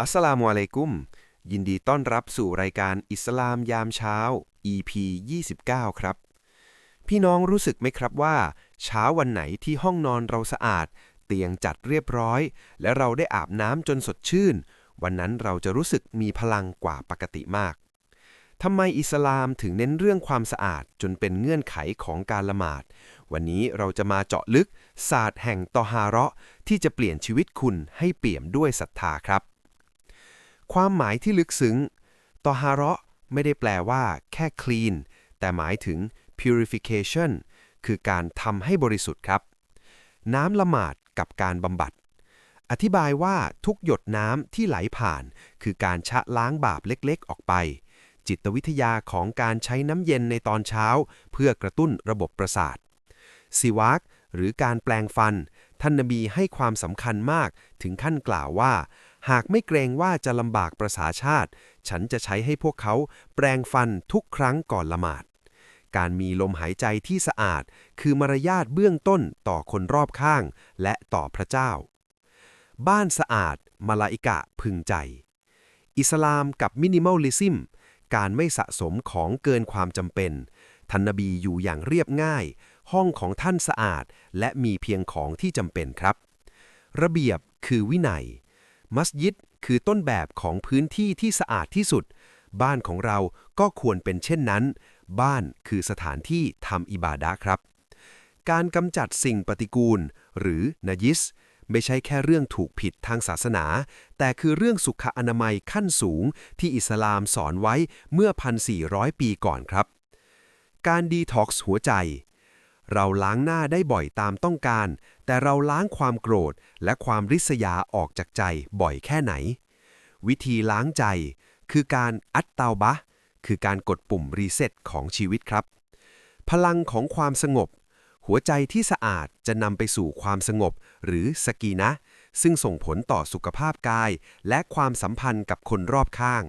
อัสสลามุอะลัยกุม ยินดีต้อนรับสู่รายการอิสลามยามเช้า EP 29 ครับ พี่น้องรู้สึกไหมครับว่า เช้าวันไหนที่ห้องนอนเราสะอาด เตียงจัดเรียบร้อย และเราได้อาบน้ำจนสดชื่น วันนั้นเราจะรู้สึกมีพลังกว่าปกติมากทำไมอิสลามถึงเน้นเรื่องความสะอาดจนเป็นเงื่อนไขของการละหมาด วันนี้เราจะมาเจาะลึกศาสตร์แห่งตอฮาระที่จะเปลี่ยนชีวิตคุณให้เปี่ยมด้วยศรัทธาครับ ความหมายที่ลึกซึ้งตอฮาระไม่ได้แปลว่า แค่ clean แต่หมายถึง purification คือการทำให้บริสุทธิ์ครับ น้ำละหมาดกับการบำบัด อธิบายว่าทุกหยดน้ำที่ไหลผ่าน คือการชะล้างบาปเล็กๆ ออกไป จิตวิทยาของการใช้น้ำเย็นในตอนเช้า เพื่อกระตุ้นระบบประสาทสิวากหรือการแปลงฟัน ท่านนบีให้ความสำคัญมากถึงขั้นกล่าวว่า หากไม่เกรงว่าจะลำบากประสาชาติ ฉันจะใช้ให้พวกเขาแปลงฟันทุกครั้งก่อนละหมาด การมีลมหายใจที่สะอาด คือมารยาทเบื้องต้นต่อคนรอบข้างและต่อพระเจ้า บ้านสะอาดมาลาอิกะพึงใจ อิสลามกับมินิมอลลิซิมการไม่สะสมของเกินความจำเป็นท่านนบีอยู่อย่างเรียบง่าย ห้องของท่านสะอาด และมีเพียงของที่จำเป็นครับ ระเบียบคือวินัย มัสยิดคือต้นแบบของพื้นที่ที่สะอาดที่สุด บ้านของเราก็ควรเป็นเช่นนั้น บ้านคือสถานที่ทำอิบาดะครับ การกำจัดสิ่งปฏิกูล หรือนายิสไม่ใช่แค่เรื่องถูกผิดทางศาสนา แต่คือเรื่องสุขอนามัยขั้นสูงที่อิสลามสอนไว้เมื่อ 1,400 ปีก่อนครับ การดีท็อกซ์หัวใจ เราล้างหน้าได้บ่อยตามต้องการ แต่เราล้างความโกรธและความริษยาออกจากใจบ่อยแค่ไหน วิธีล้างใจ คือการอัตเตาบะ คือการกดปุ่มรีเซ็ตของชีวิตครับ พลังของความสงบ หัวใจที่สะอาดจะนำไปสู่ความสงบ หรือสกีนะ ซึ่งส่งผลต่อสุขภาพกาย และความสัมพันธ์กับคนรอบข้าง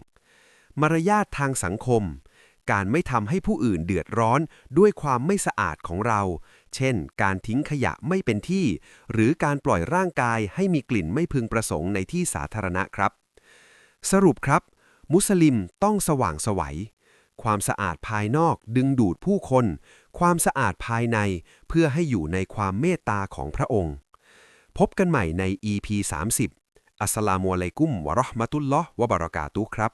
มารยาททางสังคม การไม่ทำให้ผู้อื่นเดือดร้อนด้วยความไม่สะอาดของเรา เช่น การทิ้งขยะไม่เป็นที่ หรือการปล่อยร่างกายให้มีกลิ่นไม่พึงประสงค์ในที่สาธารณะครับ สรุปครับ มุสลิมต้องสว่างสวัย ความสะอาดภายนอกดึงดูดผู้คน ความสะอาดภายในเพื่อให้อยู่ในความเมตตาของพระองค์ พบกันใหม่ใน EP 30อัสสลามุอะลัยกุมวะราะห์มะตุลลอฮ์วะบะเราะกาตุครับ